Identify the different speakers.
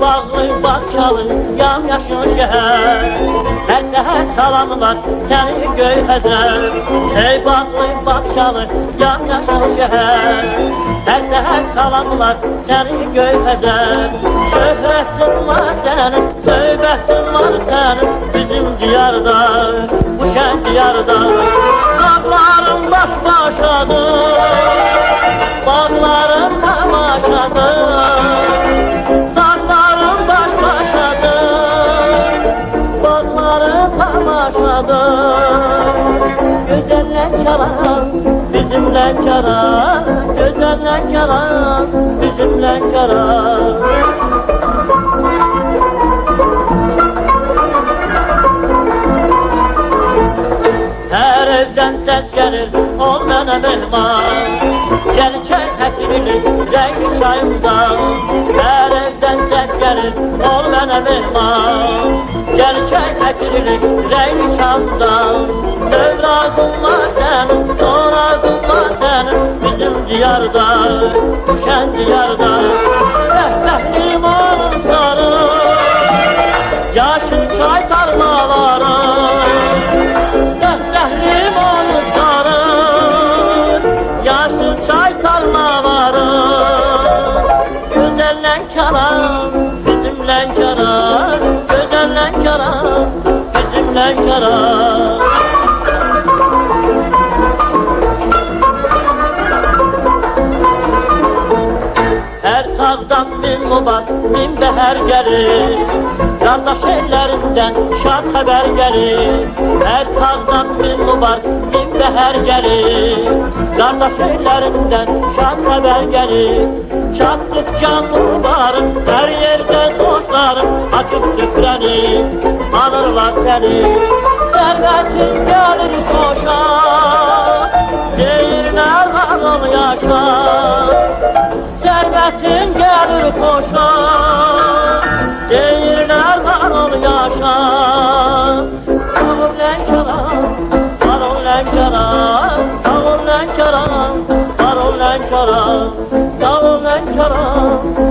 Speaker 1: Bağlı bahçalı yamyaşıl şehər Hər səhər salamlar səni göyhəzər Ey bağlı bahçalı yamyaşıl şehər Hər səhər salamlar səni göyhəzər Şöhrətin var sənin, söhbətin var sənin Bizim diyarda, bu şən diyarda. Dağların baş başadır Güzeller çalan bizimle çalan Güzeller çalan bizimle çalan Her evden ses gelir ol bana mehman Gerçek həsirlik rengi çayımdan Her Rengi çayımdan Sevdadın var senin, sonradın var senin Bizim diyarda, düşen diyarda. Rəhbər limanın sarı Yaşın çay tarlaları Dəftərlim onu sarır Yaşıl çay tarlaları Güzel Lənkəran Bizim Lənkəran Güzel Lənkəran Lənkəran Her tağdan bin mübat, bin beher gelir. Kardeş ellerinden şad haber gelir. Her tağdan bin mübat, bin beher gelir. Kardeş ellerinden şad haber gelir. Şadlık canlı varım, her yerde dostlarım Açıp süfreni, alırlar seni Servetin gelir koşa. Değirine kadın yaşa. Servetin gelir koşa. Değirine kadın yaşa. Sağol lan karan, sağol lan karan Sağol lan karan, sağol lan lan karan